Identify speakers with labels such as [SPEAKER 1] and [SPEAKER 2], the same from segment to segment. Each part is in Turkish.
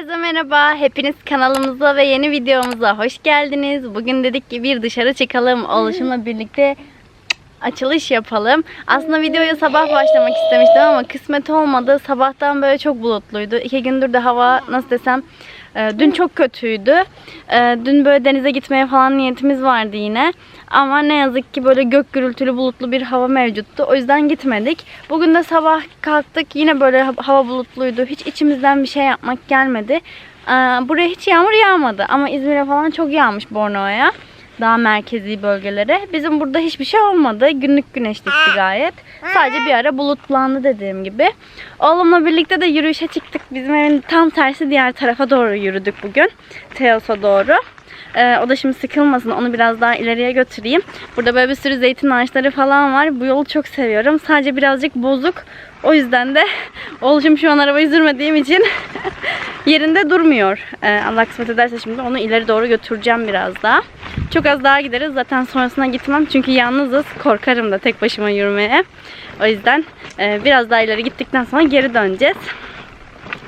[SPEAKER 1] Herkese merhaba. Hepiniz kanalımıza ve yeni videomuza hoş geldiniz. Bugün dedik ki bir dışarı çıkalım. Oluşumla birlikte açılış yapalım. Aslında videoya sabah başlamak istemiştim ama kısmet olmadı. Sabahtan böyle çok bulutluydu. İki gündür de hava nasıl desem e, dün çok kötüydü. E, Dün böyle denize gitmeye falan niyetimiz vardı yine. Ama ne yazık ki böyle gök gürültülü bulutlu bir hava mevcuttu. O yüzden gitmedik. Bugün de sabah kalktık. Yine böyle ha- hava bulutluydu. Hiç içimizden bir şey yapmak gelmedi. E, Buraya hiç yağmur yağmadı. Ama İzmir'e falan çok yağmış Bornova'ya daha merkezi bölgelere. Bizim burada hiçbir şey olmadı. Günlük güneşlikti gayet. Sadece bir ara bulutlandı dediğim gibi. Oğlumla birlikte de yürüyüşe çıktık. Bizim evin tam tersi diğer tarafa doğru yürüdük bugün. Teos'a doğru. Ee, o da şimdi sıkılmasın. Onu biraz daha ileriye götüreyim. Burada böyle bir sürü zeytin ağaçları falan var. Bu yolu çok seviyorum. Sadece birazcık bozuk. O yüzden de oğlum şu an arabayı sürmediğim için yerinde durmuyor. Ee, Allah kısmet ederse şimdi onu ileri doğru götüreceğim biraz daha. Çok az daha gideriz. Zaten sonrasına gitmem. Çünkü yalnızız. Korkarım da tek başıma yürümeye. O yüzden e, biraz daha ileri gittikten sonra geri döneceğiz.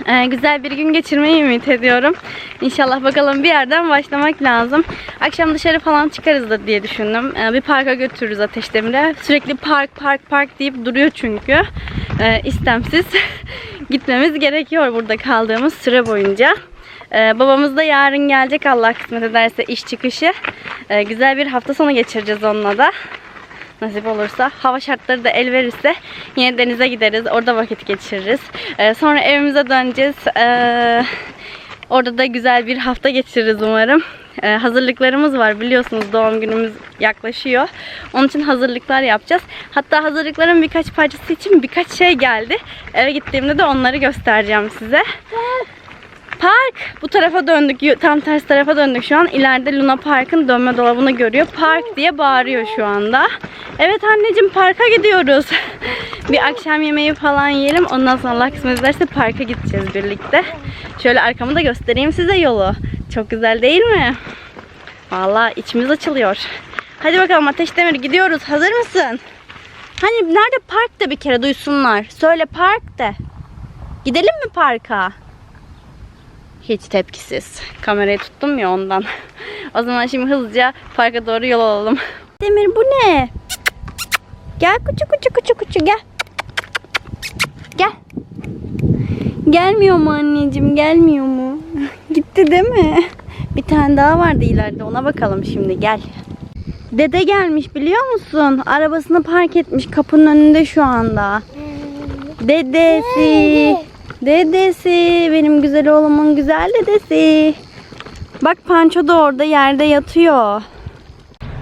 [SPEAKER 1] Ee, güzel bir gün geçirmeyi ümit ediyorum. İnşallah bakalım bir yerden başlamak lazım. Akşam dışarı falan çıkarız da diye düşündüm. Ee, bir parka götürürüz Ateşdemir'e. Sürekli park park park deyip duruyor çünkü. Ee, istemsiz gitmemiz gerekiyor burada kaldığımız süre boyunca. Babamız da yarın gelecek Allah kısmet ederse iş çıkışı. Güzel bir hafta sonu geçireceğiz onunla da nasip olursa. Hava şartları da el verirse yine denize gideriz. Orada vakit geçiririz. Ee, sonra evimize döneceğiz. Ee, orada da güzel bir hafta geçiririz umarım. Ee, hazırlıklarımız var. Biliyorsunuz doğum günümüz yaklaşıyor. Onun için hazırlıklar yapacağız. Hatta hazırlıkların birkaç parçası için birkaç şey geldi. Eve gittiğimde de onları göstereceğim size. Park. Bu tarafa döndük. Tam ters tarafa döndük şu an. İleride Luna Park'ın dönme dolabını görüyor. Park diye bağırıyor şu anda. Evet anneciğim parka gidiyoruz. bir akşam yemeği falan yiyelim. Ondan sonra Allah kısmet ederse parka gideceğiz birlikte. Şöyle arkamı da göstereyim size yolu. Çok güzel değil mi? Vallahi içimiz açılıyor. Hadi bakalım Ateş Demir gidiyoruz. Hazır mısın? Hani nerede park da bir kere duysunlar. Söyle park de. Gidelim mi parka? Hiç tepkisiz. Kamerayı tuttum ya ondan. o zaman şimdi hızlıca parka doğru yol alalım. Demir bu ne? Gel kuçu kuçu kuçu kuçu gel. Gel. Gelmiyor mu anneciğim? Gelmiyor mu? Gitti değil mi? Bir tane daha vardı ileride. Ona bakalım şimdi. Gel. Dede gelmiş biliyor musun? Arabasını park etmiş kapının önünde şu anda. Dedesi. Dedesi. Benim güzel oğlumun güzel dedesi. Bak Panço da orada yerde yatıyor.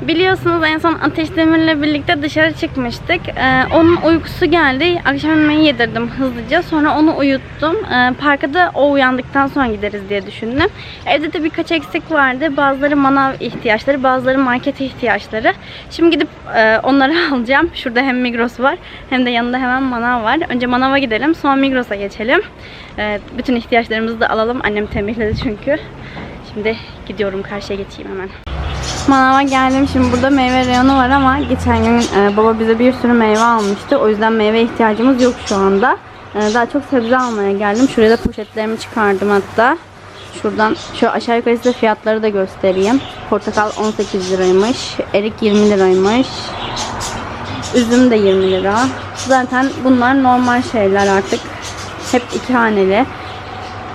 [SPEAKER 1] Biliyorsunuz en son Ateş Demir'le birlikte dışarı çıkmıştık. Ee, onun uykusu geldi. Akşam yemeği yedirdim hızlıca. Sonra onu uyuttum. Ee, parka da o uyandıktan sonra gideriz diye düşündüm. Evde de birkaç eksik vardı. Bazıları manav ihtiyaçları, bazıları market ihtiyaçları. Şimdi gidip e, onları alacağım. Şurada hem Migros var hem de yanında hemen manav var. Önce manava gidelim sonra Migros'a geçelim. Ee, bütün ihtiyaçlarımızı da alalım. Annem tembihledi çünkü. Şimdi gidiyorum karşıya geçeyim hemen. Manava geldim. Şimdi burada meyve reyonu var ama geçen gün e, baba bize bir sürü meyve almıştı. O yüzden meyve ihtiyacımız yok şu anda. E, daha çok sebze almaya geldim. Şuraya da poşetlerimi çıkardım hatta. Şuradan şu aşağı yukarı size fiyatları da göstereyim. Portakal 18 liraymış. Erik 20 liraymış. Üzüm de 20 lira. Zaten bunlar normal şeyler artık. Hep iki haneli.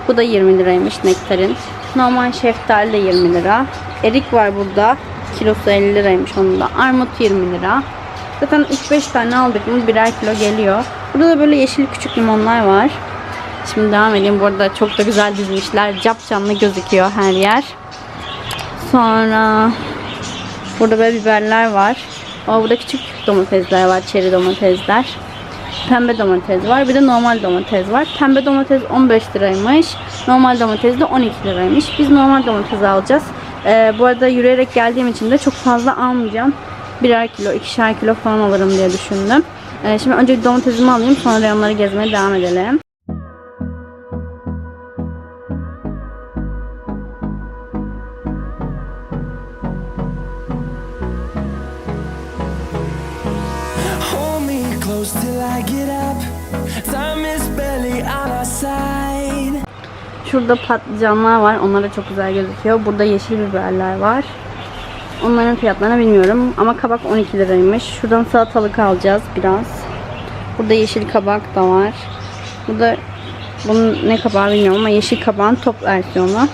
[SPEAKER 1] Bu da 20 liraymış nektarin. Normal şeftali de 20 lira. Erik var burada. Kilosu 50 liraymış onun da. Armut 20 lira. Zaten 3-5 tane aldık mı birer kilo geliyor. Burada da böyle yeşil küçük limonlar var. Şimdi devam edeyim. Bu arada çok da güzel dizmişler. Cap canlı gözüküyor her yer. Sonra burada böyle biberler var. Ama burada küçük domatesler var. Çeri domatesler. Pembe domates var. Bir de normal domates var. Pembe domates 15 liraymış. Normal domates de 12 liraymış. Biz normal domates alacağız. Ee, bu arada yürüyerek geldiğim için de çok fazla almayacağım. Birer kilo, ikişer kilo falan alırım diye düşündüm. Ee, şimdi önce domatesimi alayım. Sonra reyonları gezmeye devam edelim. Şurada patlıcanlar var. Onlar da çok güzel gözüküyor. Burada yeşil biberler var. Onların fiyatlarını bilmiyorum. Ama kabak 12 liraymış. Şuradan salatalık alacağız biraz. Burada yeşil kabak da var. Burada bunun ne kabağı bilmiyorum ama yeşil kabağın top versiyonu.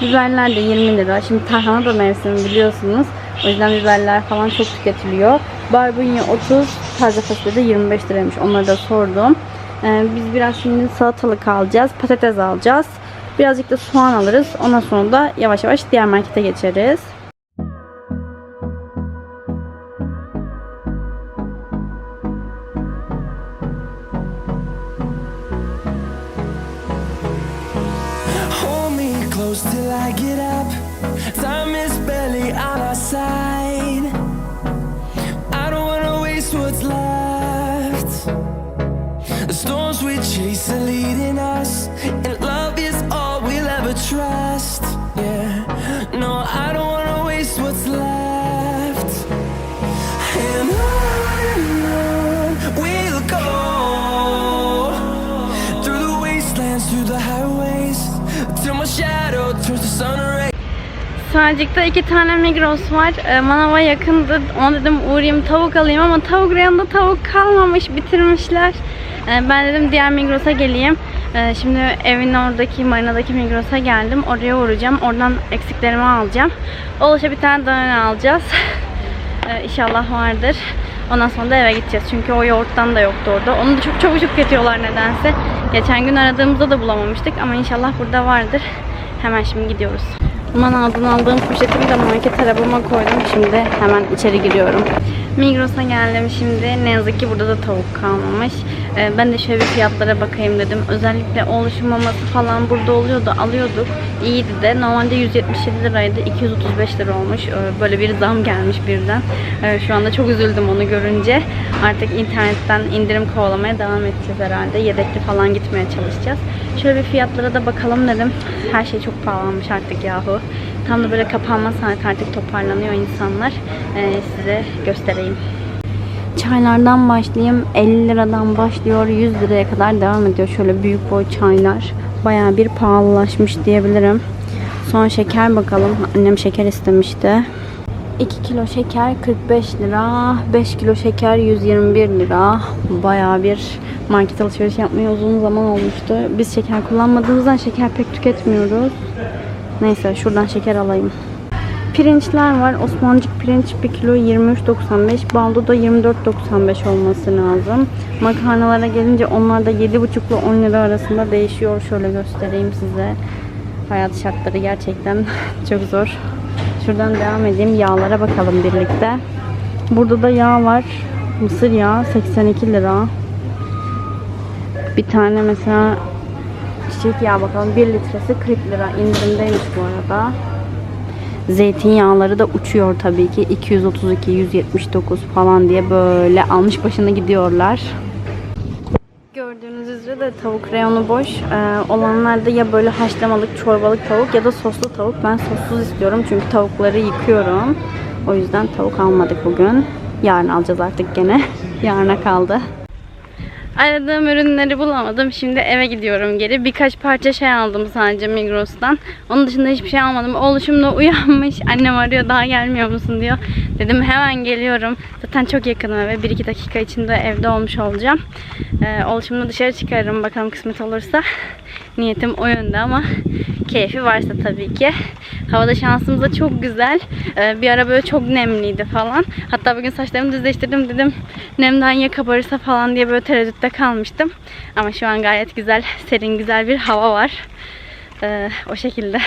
[SPEAKER 1] Biberler de 20 lira. Şimdi tarhana da mevsimi biliyorsunuz. O yüzden biberler falan çok tüketiliyor. Barbunya 30, taze fasulye de 25 liraymış. Onları da sordum. Ee, biz biraz şimdi salatalık alacağız. Patates alacağız. Birazcık da soğan alırız. Ondan sonra da yavaş yavaş diğer markete geçeriz. Sığacık'ta iki tane Migros var. Ee, manava yakındı. Ona dedim uğrayayım tavuk alayım ama tavuk reyonunda tavuk kalmamış. Bitirmişler. Ee, ben dedim diğer Migros'a geleyim. Ee, şimdi evin oradaki marinadaki Migros'a geldim. Oraya uğrayacağım. Oradan eksiklerimi alacağım. Oluşa bir tane döner alacağız. Ee, inşallah vardır. Ondan sonra da eve gideceğiz. Çünkü o yoğurttan da yoktu orada. Onu da çok çabuk tüketiyorlar nedense. Geçen gün aradığımızda da bulamamıştık ama inşallah burada vardır. Hemen şimdi gidiyoruz. Manavdan aldığım poşetimi de market arabama koydum. Şimdi hemen içeri giriyorum. Migros'a geldim şimdi. Ne yazık ki burada da tavuk kalmamış. Ee, ben de şöyle fiyatlara bakayım dedim. Özellikle oluşum maması falan burada oluyordu. Alıyorduk. İyiydi de. Normalde 177 liraydı. 235 lira olmuş. Ee, Böyle bir zam gelmiş birden. Ee, Şu anda çok üzüldüm onu görünce. Artık internetten indirim kovalamaya devam edeceğiz herhalde. Yedekli falan gitmeye çalışacağız. Şöyle bir fiyatlara da bakalım dedim. Her şey çok pahalanmış artık yahu. Tam da böyle kapanma saati artık toparlanıyor insanlar. Size göstereyim. Çaylardan başlayayım. 50 liradan başlıyor. 100 liraya kadar devam ediyor. Şöyle büyük boy çaylar. Baya bir pahalılaşmış diyebilirim. Son şeker bakalım. Annem şeker istemişti. 2 kilo şeker 45 lira. 5 kilo şeker 121 lira. Baya bir market alışveriş yapmaya uzun zaman olmuştu. Biz şeker kullanmadığımızdan şeker pek tüketmiyoruz. Neyse şuradan şeker alayım. Pirinçler var. Osmancık pirinç 1 kilo 23.95. Baldo da 24.95 olması lazım. Makarnalara gelince onlar da 7,5 ile 10 lira arasında değişiyor. Şöyle göstereyim size. Hayat şartları gerçekten çok zor. Şuradan devam edeyim. Yağlara bakalım birlikte. Burada da yağ var. Mısır yağı 82 lira. Bir tane mesela çiçek yağı bakalım. 1 litresi 40 lira. İndirimdeymiş bu arada. Zeytinyağları da uçuyor tabii ki. 232, 179 falan diye böyle almış başını gidiyorlar. Gördüğünüz üzere de tavuk reyonu boş. Ee, olanlarda ya böyle haşlamalık, çorbalık tavuk ya da soslu tavuk. Ben sossuz istiyorum çünkü tavukları yıkıyorum. O yüzden tavuk almadık bugün. Yarın alacağız artık gene. Yarına kaldı. Aradığım ürünleri bulamadım. Şimdi eve gidiyorum geri. Birkaç parça şey aldım sadece Migros'tan. Onun dışında hiçbir şey almadım. Oğluşum da uyanmış. Annem arıyor daha gelmiyor musun diyor. Dedim hemen geliyorum. Zaten çok yakınım eve. 1-2 dakika içinde evde olmuş olacağım. Ee, oğluşumla dışarı çıkarırım bakalım kısmet olursa. Niyetim o yönde ama keyfi varsa tabii ki. Havada şansımız da çok güzel. Ee, bir ara böyle çok nemliydi falan. Hatta bugün saçlarımı düzleştirdim dedim. Nemden ya kabarırsa falan diye böyle tereddütte kalmıştım. Ama şu an gayet güzel, serin güzel bir hava var. Ee, o şekilde.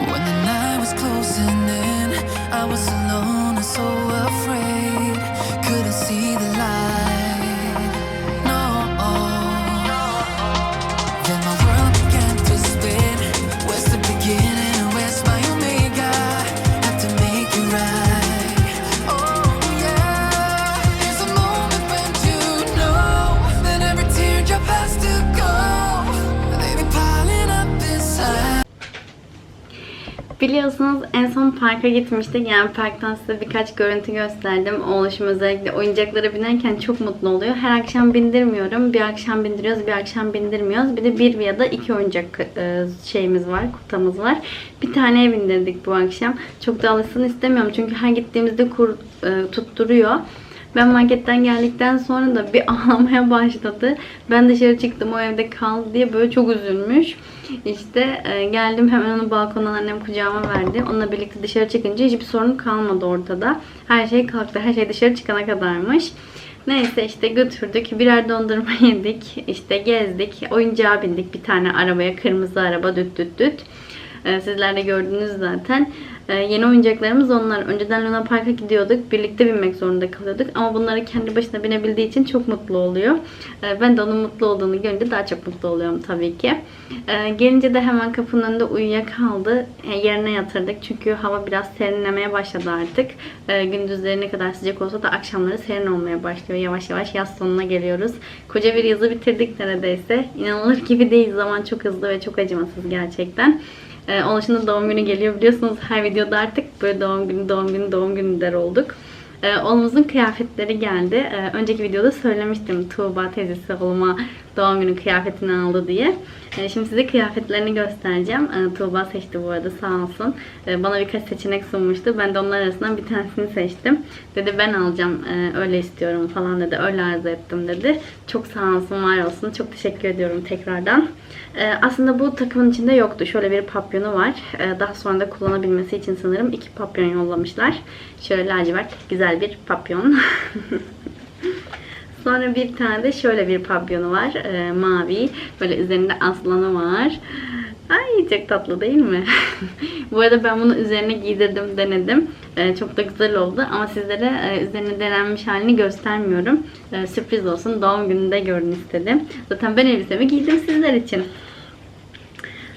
[SPEAKER 2] When the night was closing in, I was alone and so afraid. Couldn't see the light.
[SPEAKER 1] Biliyorsunuz en son parka gitmiştik. Yani parktan size birkaç görüntü gösterdim. Oğluşum özellikle oyuncaklara binerken çok mutlu oluyor. Her akşam bindirmiyorum. Bir akşam bindiriyoruz, bir akşam bindirmiyoruz. Bir de bir ya da iki oyuncak e, şeyimiz var, kutamız var. Bir taneye bindirdik bu akşam. Çok da alışsın istemiyorum. Çünkü her gittiğimizde kur, e, tutturuyor. Ben marketten geldikten sonra da bir ağlamaya başladı. Ben dışarı çıktım o evde kaldı diye böyle çok üzülmüş. İşte e, geldim hemen onu balkondan annem kucağıma verdi. Onunla birlikte dışarı çıkınca hiçbir sorun kalmadı ortada. Her şey kalktı. Her şey dışarı çıkana kadarmış. Neyse işte götürdük. Birer dondurma yedik. işte gezdik. Oyuncağa bindik bir tane arabaya. Kırmızı araba düt düt düt. Ee, Sizler de gördünüz zaten. Ee, Yeni oyuncaklarımız onlar. Önceden Luna Park'a gidiyorduk. Birlikte binmek zorunda kalıyorduk. Ama bunları kendi başına binebildiği için çok mutlu oluyor. Ee, Ben de onun mutlu olduğunu görünce daha çok mutlu oluyorum tabii ki. Gelince de hemen kapının önünde uyuyakaldı. E, Yerine yatırdık. Çünkü hava biraz serinlemeye başladı artık. Gündüzleri ne kadar sıcak olsa da akşamları serin olmaya başlıyor. Yavaş yavaş yaz sonuna geliyoruz. Koca bir yazı bitirdik neredeyse. İnanılır gibi değil. Zaman çok hızlı ve çok acımasız gerçekten. Ee, onun dışında doğum günü geliyor biliyorsunuz her videoda artık böyle doğum günü doğum günü doğum günü der olduk. Ee, oğlumuzun kıyafetleri geldi. Ee, önceki videoda söylemiştim Tuğba teyzesi oğluma doğum günü kıyafetini aldı diye. Ee, şimdi size kıyafetlerini göstereceğim. Ee, Tuğba seçti bu arada sağ olsun. Ee, bana birkaç seçenek sunmuştu. Ben de onlar arasından bir tanesini seçtim. Dedi ben alacağım öyle istiyorum falan dedi. Öyle arzu ettim dedi. Çok sağ olsun var olsun. Çok teşekkür ediyorum tekrardan. Aslında bu takımın içinde yoktu. Şöyle bir papyonu var. Daha sonra da kullanabilmesi için sanırım iki papyon yollamışlar. Şöyle lacivert güzel bir papyon. Sonra bir tane de şöyle bir papyonu var. Ee, mavi. Böyle üzerinde aslanı var. Ay çok tatlı değil mi? Bu arada ben bunu üzerine giydirdim, denedim. Ee, çok da güzel oldu. Ama sizlere e, üzerine denenmiş halini göstermiyorum. Ee, sürpriz olsun. Doğum gününde görün istedim. Zaten ben elbisemi giydim sizler için.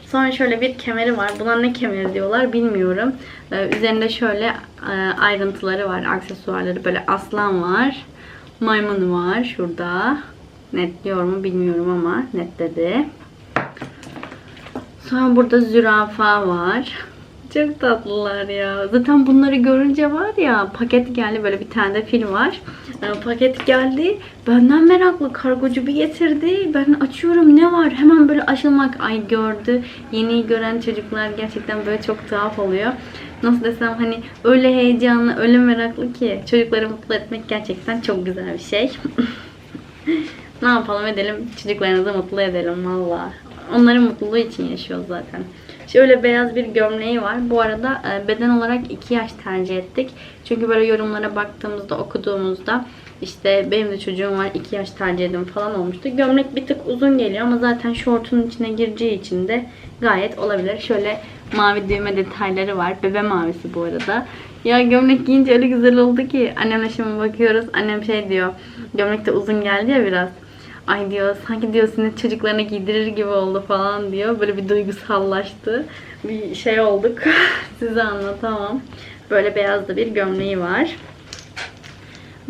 [SPEAKER 1] Sonra şöyle bir kemeri var. Buna ne kemeri diyorlar bilmiyorum. Ee, üzerinde şöyle e, ayrıntıları var. Aksesuarları böyle aslan var. Maymun var şurada. Netliyor mu bilmiyorum ama netledi. Sonra burada zürafa var. Çok tatlılar ya. Zaten bunları görünce var ya paket geldi böyle bir tane de film var. Ee, paket geldi. Benden meraklı kargocu bir getirdi. Ben açıyorum ne var? Hemen böyle açılmak ay gördü. Yeni gören çocuklar gerçekten böyle çok tuhaf oluyor. Nasıl desem hani öyle heyecanlı, öyle meraklı ki çocukları mutlu etmek gerçekten çok güzel bir şey. ne yapalım edelim çocuklarınızı mutlu edelim valla. Onların mutluluğu için yaşıyoruz zaten. Şöyle beyaz bir gömleği var. Bu arada e, beden olarak 2 yaş tercih ettik. Çünkü böyle yorumlara baktığımızda, okuduğumuzda işte benim de çocuğum var 2 yaş tercih edin falan olmuştu. Gömlek bir tık uzun geliyor ama zaten şortun içine gireceği için de gayet olabilir. Şöyle mavi düğme detayları var. Bebe mavisi bu arada. Ya gömlek giyince öyle güzel oldu ki annemle şimdi bakıyoruz. Annem şey diyor. Gömlek de uzun geldi ya biraz. Ay diyor sanki diyor sünnet çocuklarına giydirir gibi oldu falan diyor. Böyle bir duygusallaştı. Bir şey olduk. Size anlatamam. Böyle beyaz da bir gömleği var.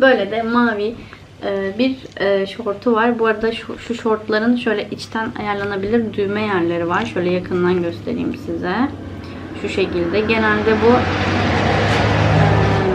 [SPEAKER 1] Böyle de mavi e, bir e, şortu var. Bu arada şu, şortların şöyle içten ayarlanabilir düğme yerleri var. Şöyle yakından göstereyim size. Şu şekilde. Genelde bu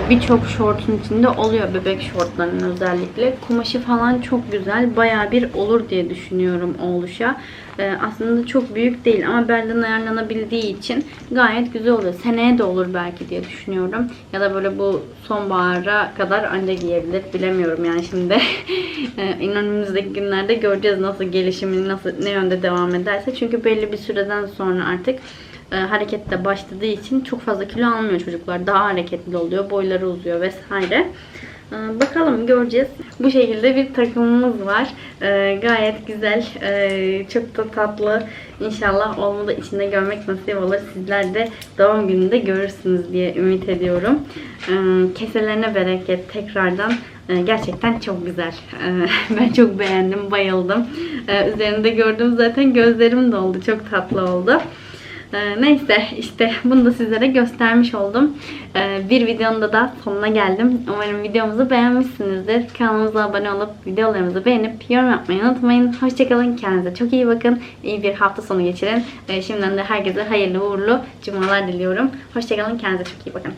[SPEAKER 1] birçok şortun içinde oluyor bebek şortlarının özellikle. Kumaşı falan çok güzel. Baya bir olur diye düşünüyorum oğluşa. E, aslında çok büyük değil ama belden ayarlanabildiği için gayet güzel oluyor. Seneye de olur belki diye düşünüyorum. Ya da böyle bu sonbahara kadar anca giyebilir. Bilemiyorum yani şimdi. e, önümüzdeki günlerde göreceğiz nasıl gelişimini nasıl ne yönde devam ederse. Çünkü belli bir süreden sonra artık e, harekette başladığı için çok fazla kilo almıyor çocuklar. Daha hareketli oluyor. Boyları uzuyor vesaire. E, bakalım göreceğiz. Bu şekilde bir takımımız var. E, gayet güzel. E, çok da tatlı. İnşallah oğlumu da içinde görmek nasip olur. Sizler de doğum gününde görürsünüz diye ümit ediyorum. Keselerine bereket tekrardan. Gerçekten çok güzel. Ben çok beğendim, bayıldım. Üzerinde gördüğüm zaten gözlerim doldu. Çok tatlı oldu. Ee, neyse işte bunu da sizlere göstermiş oldum. Ee, bir videonun da da sonuna geldim. Umarım videomuzu beğenmişsinizdir. Kanalımıza abone olup videolarımızı beğenip yorum yapmayı unutmayın. Hoşçakalın. Kendinize çok iyi bakın. İyi bir hafta sonu geçirin. Ee, şimdiden de herkese hayırlı uğurlu cumalar diliyorum. Hoşçakalın. Kendinize çok iyi bakın.